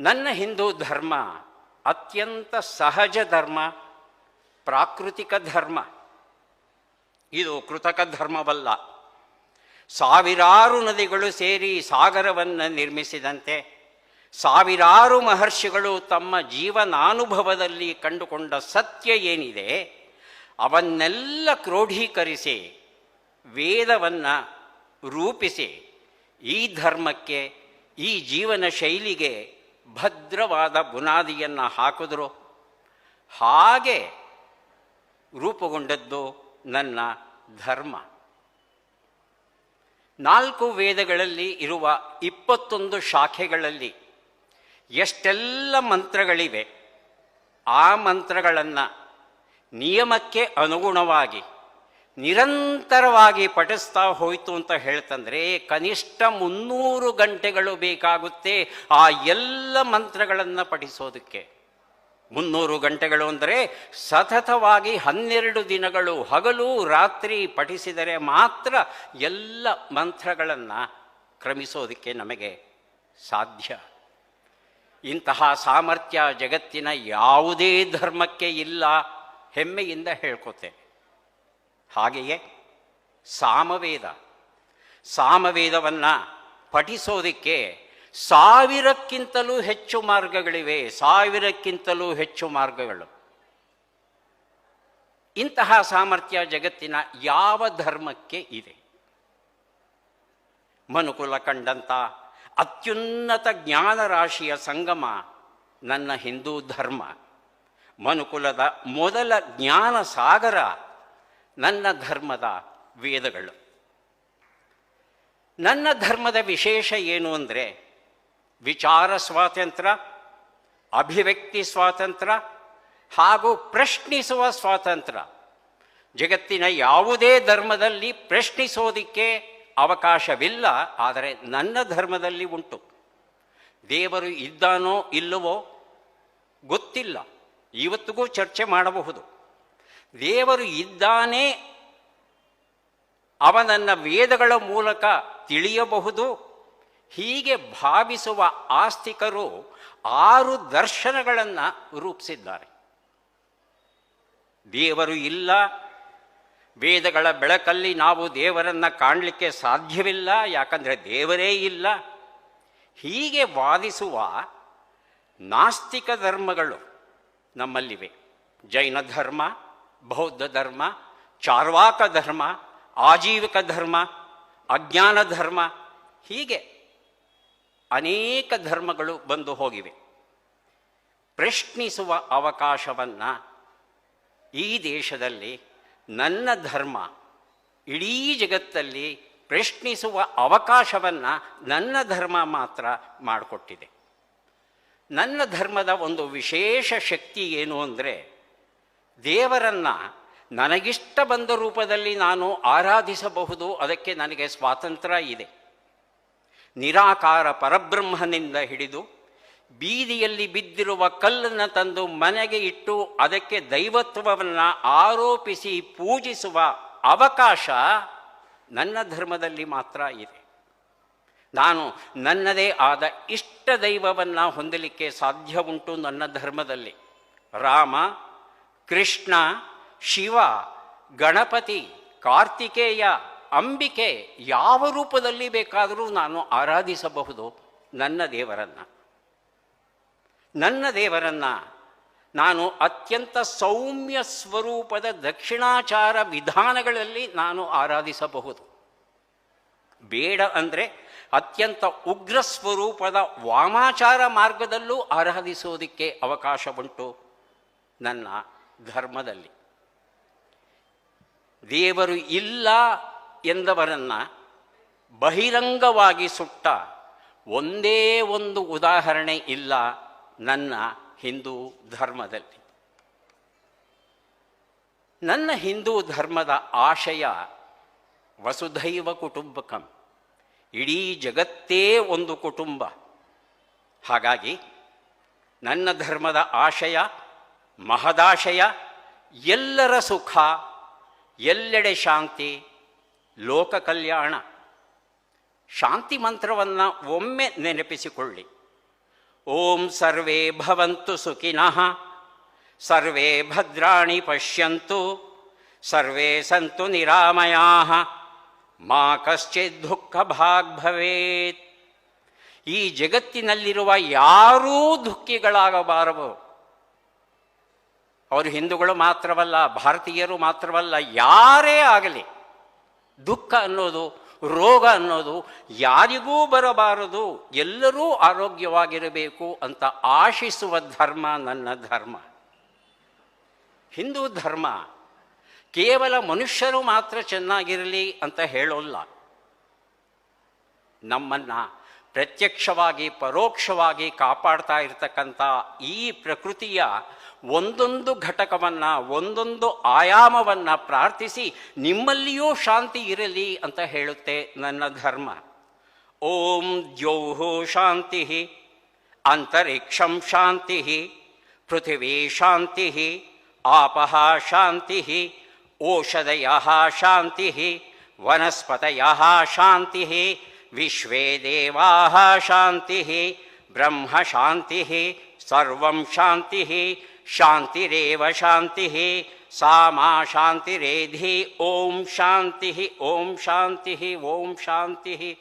ನನ್ನ ಹಿಂದೂ ಧರ್ಮ ಅತ್ಯಂತ ಸಹಜ ಧರ್ಮ, ಪ್ರಾಕೃತಿಕ ಧರ್ಮ. ಇದು ಕೃತಕ ಧರ್ಮವಲ್ಲ. ಸಾವಿರಾರು ನದಿಗಳು ಸೇರಿ ಸಾಗರವನ್ನು ನಿರ್ಮಿಸಿದಂತೆ ಸಾವಿರಾರು ಮಹರ್ಷಿಗಳು ತಮ್ಮ ಜೀವನಾನುಭವದಲ್ಲಿ ಕಂಡುಕೊಂಡ ಸತ್ಯ ಏನಿದೆ, ಅವನ್ನೆಲ್ಲ ಕ್ರೋಢೀಕರಿಸಿ, ವೇದವನ್ನು ರೂಪಿಸಿ, ಈ ಧರ್ಮಕ್ಕೆ, ಈ ಜೀವನ ಶೈಲಿಗೆ ಭದ್ರವಾದ ಬುನಾದಿಯನ್ನು ಹಾಕಿದ್ರು. ಹಾಗೆ ರೂಪುಗೊಂಡದ್ದು ನನ್ನ ಧರ್ಮ. ನಾಲ್ಕು ವೇದಗಳಲ್ಲಿ ಇರುವ ಇಪ್ಪತ್ತೊಂದು ಶಾಖೆಗಳಲ್ಲಿ ಎಷ್ಟೆಲ್ಲ ಮಂತ್ರಗಳಿವೆ, ಆ ಮಂತ್ರಗಳನ್ನು ನಿಯಮಕ್ಕೆ ಅನುಗುಣವಾಗಿ ನಿರಂತರವಾಗಿ ಪಠಿಸ್ತಾ ಹೋಯಿತು ಅಂತ ಹೇಳ್ತಂದ್ರೆ ಕನಿಷ್ಠ ಮುನ್ನೂರು ಗಂಟೆಗಳು ಬೇಕಾಗುತ್ತೆ ಆ ಎಲ್ಲ ಮಂತ್ರಗಳನ್ನು ಪಠಿಸೋದಕ್ಕೆ. ಮುನ್ನೂರು ಗಂಟೆಗಳು ಅಂದರೆ ಸತತವಾಗಿ ಹನ್ನೆರಡು ದಿನಗಳು ಹಗಲು ರಾತ್ರಿ ಪಠಿಸಿದರೆ ಮಾತ್ರ ಎಲ್ಲ ಮಂತ್ರಗಳನ್ನು ಕ್ರಮಿಸೋದಕ್ಕೆ ನಮಗೆ ಸಾಧ್ಯ. ಇಂತಹ ಸಾಮರ್ಥ್ಯ ಜಗತ್ತಿನ ಯಾವುದೇ ಧರ್ಮಕ್ಕೆ ಇಲ್ಲ, ಹೆಮ್ಮೆಯಿಂದ ಹೇಳ್ಕೊತೇನೆ. ಹಾಗೆಯೇ ಸಾಮವೇದ. ಸಾಮವೇದವನ್ನು ಪಠಿಸೋದಕ್ಕೆ ಸಾವಿರಕ್ಕಿಂತಲೂ ಹೆಚ್ಚು ಮಾರ್ಗಗಳಿವೆ, ಸಾವಿರಕ್ಕಿಂತಲೂ ಹೆಚ್ಚು ಮಾರ್ಗಗಳು. ಇಂತಹ ಸಾಮರ್ಥ್ಯ ಜಗತ್ತಿನ ಯಾವ ಧರ್ಮಕ್ಕೆ ಇದೆ? ಮನುಕುಲ ಕಂಡಂಥ ಅತ್ಯುನ್ನತ ಜ್ಞಾನ ರಾಶಿಯ ಸಂಗಮ ನನ್ನ ಹಿಂದೂ ಧರ್ಮ. ಮನುಕುಲದ ಮೊದಲ ಜ್ಞಾನ ಸಾಗರ ನನ್ನ ಧರ್ಮದ ವೇದಗಳು. ನನ್ನ ಧರ್ಮದ ವಿಶೇಷ ಏನು ಅಂದರೆ ವಿಚಾರ ಸ್ವಾತಂತ್ರ್ಯ ಅಭಿವ್ಯಕ್ತಿ ಸ್ವಾತಂತ್ರ್ಯ ಹಾಗೂ ಪ್ರಶ್ನಿಸುವ ಸ್ವಾತಂತ್ರ್ಯ ಜಗತ್ತಿನ ಯಾವುದೇ ಧರ್ಮದಲ್ಲಿ ಪ್ರಶ್ನಿಸೋದಿಕ್ಕೆ ಅವಕಾಶವಿಲ್ಲ, ಆದರೆ ನನ್ನ ಧರ್ಮದಲ್ಲಿ ಉಂಟು. ದೇವರು ಇದ್ದಾನೋ ಇಲ್ಲವೋ ಗೊತ್ತಿಲ್ಲ. ಇವತ್ತಿಗೂ ಚರ್ಚೆ ಮಾಡಬಹುದು. ದೇವರು ಇದ್ದಾನೆ, ಅವನನ್ನು ವೇದಗಳ ಮೂಲಕ ತಿಳಿಯಬಹುದು. ಹೀಗೆ ಭಾವಿಸುವ ಆಸ್ತಿಕರು ಆರು ದರ್ಶನಗಳನ್ನು ರೂಪಿಸಿದ್ದಾರೆ. ದೇವರು ಇಲ್ಲ, ವೇದಗಳ ಬೆಳಕಲ್ಲಿ ನಾವು ದೇವರನ್ನು ಕಾಣಲಿಕ್ಕೆ ಸಾಧ್ಯವಿಲ್ಲ, ಯಾಕಂದರೆ ದೇವರೇ ಇಲ್ಲ. ಹೀಗೆ ವಾದಿಸುವ ನಾಸ್ತಿಕ ಧರ್ಮಗಳು ನಮ್ಮಲ್ಲಿವೆ. ಜೈನ ಧರ್ಮ ಬೌದ್ಧ ಧರ್ಮ, ಚಾರ್ವಾಕ ಧರ್ಮ, ಆಜೀವಿಕ ಧರ್ಮ, ಅಜ್ಞಾನ ಧರ್ಮ, ಹೀಗೆ ಅನೇಕ ಧರ್ಮಗಳು ಬಂದು ಹೋಗಿವೆ. ಪ್ರಶ್ನಿಸುವ ಅವಕಾಶವನ್ನು ಈ ದೇಶದಲ್ಲಿ ನನ್ನ ಧರ್ಮ ಇಡೀ ಜಗತ್ತಲ್ಲಿ ಪ್ರಶ್ನಿಸುವ ಅವಕಾಶವನ್ನು ನನ್ನ ಧರ್ಮ ಮಾತ್ರ ಮಾಡಿಕೊಟ್ಟಿದೆ. ನನ್ನ ಧರ್ಮದ ಒಂದು ವಿಶೇಷ ಶಕ್ತಿ ಏನು ಅಂದರೆ ದೇವರನ್ನು ನನಗಿಷ್ಟ ಬಂದ ರೂಪದಲ್ಲಿ ನಾನು ಆರಾಧಿಸಬಹುದು, ಅದಕ್ಕೆ ನನಗೆ ಸ್ವಾತಂತ್ರ್ಯ ಇದೆ. ನಿರಾಕಾರ ಪರಬ್ರಹ್ಮನಿಂದ ಹಿಡಿದು ಬೀದಿಯಲ್ಲಿ ಬಿದ್ದಿರುವ ಕಲ್ಲನ್ನು ತಂದು ಮನೆಗೆ ಇಟ್ಟು ಅದಕ್ಕೆ ದೈವತ್ವವನ್ನು ಆರೋಪಿಸಿ ಪೂಜಿಸುವ ಅವಕಾಶ ನನ್ನ ಧರ್ಮದಲ್ಲಿ ಮಾತ್ರ ಇದೆ. ನಾನು ನನ್ನದೇ ಆದ ಇಷ್ಟ ದೈವವನ್ನು ಹೊಂದಲಿಕ್ಕೆ ಸಾಧ್ಯ ಉಂಟು ನನ್ನ ಧರ್ಮದಲ್ಲಿ. ರಾಮ ಕೃಷ್ಣ, ಶಿವ, ಗಣಪತಿ, ಕಾರ್ತಿಕೇಯ, ಅಂಬಿಕೆ ಯಾವ ರೂಪದಲ್ಲಿ ಬೇಕಾದರೂ ನಾನು ಆರಾಧಿಸಬಹುದು ನನ್ನ ದೇವರನ್ನು. ನನ್ನ ದೇವರನ್ನು ನಾನು ಅತ್ಯಂತ ಸೌಮ್ಯ ಸ್ವರೂಪದ ದಕ್ಷಿಣಾಚಾರ ವಿಧಾನಗಳಲ್ಲಿ ನಾನು ಆರಾಧಿಸಬಹುದು. ಬೇಡ ಅಂದರೆ ಅತ್ಯಂತ ಉಗ್ರ ಸ್ವರೂಪದ ವಾಮಾಚಾರ ಮಾರ್ಗದಲ್ಲೂ ಆರಾಧಿಸೋದಕ್ಕೆ ಅವಕಾಶ ಉಂಟು ನನ್ನ ಧರ್ಮದಲ್ಲಿ. ದೇವರು ಇಲ್ಲ ಎಂದವರನ್ನು ಬಹಿರಂಗವಾಗಿ ಸುಟ್ಟ ಒಂದೇ ಒಂದು ಉದಾಹರಣೆ ಇಲ್ಲ ನನ್ನ ಹಿಂದೂ ಧರ್ಮದಲ್ಲಿ. ನನ್ನ ಹಿಂದೂ ಧರ್ಮದ ಆಶಯ ವಸುಧೈವ ಕುಟುಂಬಕಂ. ಇಡೀ ಜಗತ್ತೇ ಒಂದು ಕುಟುಂಬ. ಹಾಗಾಗಿ ನನ್ನ ಧರ್ಮದ ಆಶಯ ಮಹದಾಶಯ, ಎಲ್ಲರ ಸುಖ, ಎಲ್ಲೆಡೆ ಶಾಂತಿ, ಲೋಕ ಕಲ್ಯಾಣ. ಶಾಂತಿ ಮಂತ್ರವನ್ನು ಒಮ್ಮೆ ನೆನಪಿಸಿಕೊಳ್ಳಿ. ಓಂ ಸರ್ವೇ ಭವಂತು ಸುಖಿನಃ, ಸರ್ವೇ ಭದ್ರಾಣಿ ಪಶ್ಯಂತು, ಸರ್ವೇ ಸಂತು ನಿರಾಮಯಾ, ಮಾ ಕಶ್ಚಿತ್ ದುಃಖ ಭಾಗ್ ಭವೇತ್. ಈ ಜಗತ್ತಿನಲ್ಲಿರುವ ಯಾರೂ ದುಃಖಿಗಳಾಗಬಾರದು. ಅವರು ಹಿಂದೂಗಳು ಮಾತ್ರವಲ್ಲ, ಭಾರತೀಯರು ಮಾತ್ರವಲ್ಲ, ಯಾರೇ ಆಗಲಿ, ದುಃಖ ಅನ್ನೋದು, ರೋಗ ಅನ್ನೋದು ಯಾರಿಗೂ ಬರಬಾರದು. ಎಲ್ಲರೂ ಆರೋಗ್ಯವಾಗಿರಬೇಕು ಅಂತ ಆಶಿಸುವ ಧರ್ಮ ನನ್ನ ಧರ್ಮ. ಹಿಂದೂ ಧರ್ಮ ಕೇವಲ ಮನುಷ್ಯರು ಮಾತ್ರ ಚೆನ್ನಾಗಿರಲಿ ಅಂತ ಹೇಳೋಲ್ಲ. ನಮ್ಮನ್ನು ಪ್ರತ್ಯಕ್ಷವಾಗಿ, ಪರೋಕ್ಷವಾಗಿ ಕಾಪಾಡ್ತಾ ಇರತಕ್ಕಂಥ ಈ ಪ್ರಕೃತಿಯ ಒಂದೊಂದು ಘಟಕವನ್ನು, ಒಂದೊಂದು ಆಯಾಮವನ್ನು ಪ್ರಾರ್ಥಿಸಿ ನಿಮ್ಮಲ್ಲಿಯೂ ಶಾಂತಿ ಇರಲಿ ಅಂತ ಹೇಳುತ್ತೆ ನನ್ನ ಧರ್ಮ. ಓಂ ದ್ಯೌಹು ಶಾಂತಿ, ಅಂತರಿಕ್ಷಂ ಶಾಂತಿ, ಪೃಥಿವೀ ಶಾಂತಿ, ಆಪಃ ಶಾಂತಿ, ಓಷಧಯ ಶಾಂತಿ, ವನಸ್ಪತಯ ಶಾಂತಿ ವಿಶ್ವೇ ದೇವಾ ಶಾಂತಿ, ಬ್ರಹ್ಮ ಶಾಂತಿ, ಸರ್ವಂ ಶಾಂತಿ, ಶಾಂತಿರೇವ ಶಾಂತಿ ಸಾ ಮಾ ಶಾಂತಿರೇಧಿ, ಓಂ ಶಾಂತಿ ಓಂ ಶಾಂತಿ ಓಂ ಶಾಂತಿ.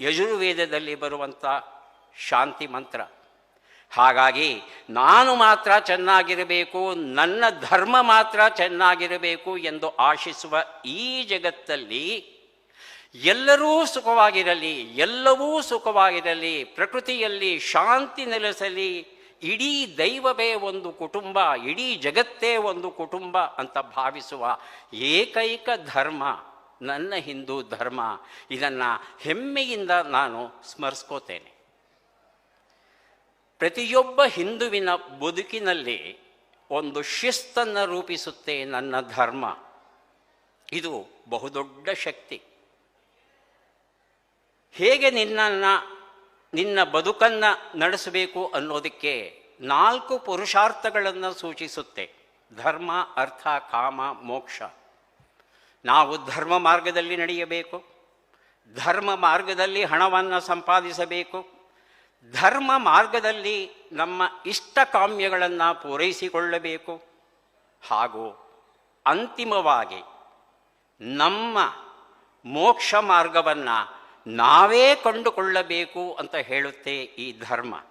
ಯಜುರ್ವೇದದಲ್ಲಿ ಬರುವಂಥ ಶಾಂತಿ ಮಂತ್ರ. ಹಾಗಾಗಿ ನಾನು ಮಾತ್ರ ಚೆನ್ನಾಗಿರಬೇಕು, ನನ್ನ ಧರ್ಮ ಮಾತ್ರ ಚೆನ್ನಾಗಿರಬೇಕು ಎಂದು ಆಶಿಸುವ ಈ ಜಗತ್ತಲ್ಲಿ ಎಲ್ಲರೂ ಸುಖವಾಗಿರಲಿ, ಎಲ್ಲವೂ ಸುಖವಾಗಿರಲಿ, ಪ್ರಕೃತಿಯಲ್ಲಿ ಶಾಂತಿ ನೆಲೆಸಲಿ, ಇಡೀ ದೈವವೇ ಒಂದು ಕುಟುಂಬ, ಇಡೀ ಜಗತ್ತೇ ಒಂದು ಕುಟುಂಬ ಅಂತ ಭಾವಿಸುವ ಏಕೈಕ ಧರ್ಮ, ನನ್ನ ಹಿಂದೂ ಧರ್ಮ. ಇದನ್ನು ಹೆಮ್ಮೆಯಿಂದ ನಾನು ಸ್ಮರಿಸ್ಕೋತೇನೆ. ಪ್ರತಿಯೊಬ್ಬ ಹಿಂದುವಿನ ಬದುಕಿನಲ್ಲಿ ಒಂದು ಶಿಸ್ತನ್ನು ರೂಪಿಸುತ್ತೆ ನನ್ನ ಧರ್ಮ. ಇದು ಬಹುದೊಡ್ಡ ಶಕ್ತಿ. ಹೇಗೆ ನಿನ್ನನ್ನು ನಿನ್ನ ಬದುಕನ್ನು ನಡೆಸಬೇಕು ಅನ್ನೋದಕ್ಕೆ ನಾಲ್ಕು ಪುರುಷಾರ್ಥಗಳನ್ನು ಸೂಚಿಸುತ್ತೆ. ಧರ್ಮ, ಅರ್ಥ, ಕಾಮ, ಮೋಕ್ಷ. ನಾವು ಧರ್ಮ ಮಾರ್ಗದಲ್ಲಿ ನಡೆಯಬೇಕು. ಧರ್ಮ ಮಾರ್ಗದಲ್ಲಿ ಹಣವನ್ನು ಸಂಪಾದಿಸಬೇಕು. ಧರ್ಮ ಮಾರ್ಗದಲ್ಲಿ ನಮ್ಮ ಇಷ್ಟ ಕಾಮ್ಯಗಳನ್ನು ಪೂರೈಸಿಕೊಳ್ಳಬೇಕು. ಹಾಗೂ ಅಂತಿಮವಾಗಿ ನಮ್ಮ ಮೋಕ್ಷ ಮಾರ್ಗವನ್ನು ನಾವೇ ಕಂಡುಕೊಳ್ಳಬೇಕು ಅಂತ ಹೇಳುತ್ತೆ ಈ ಧರ್ಮ.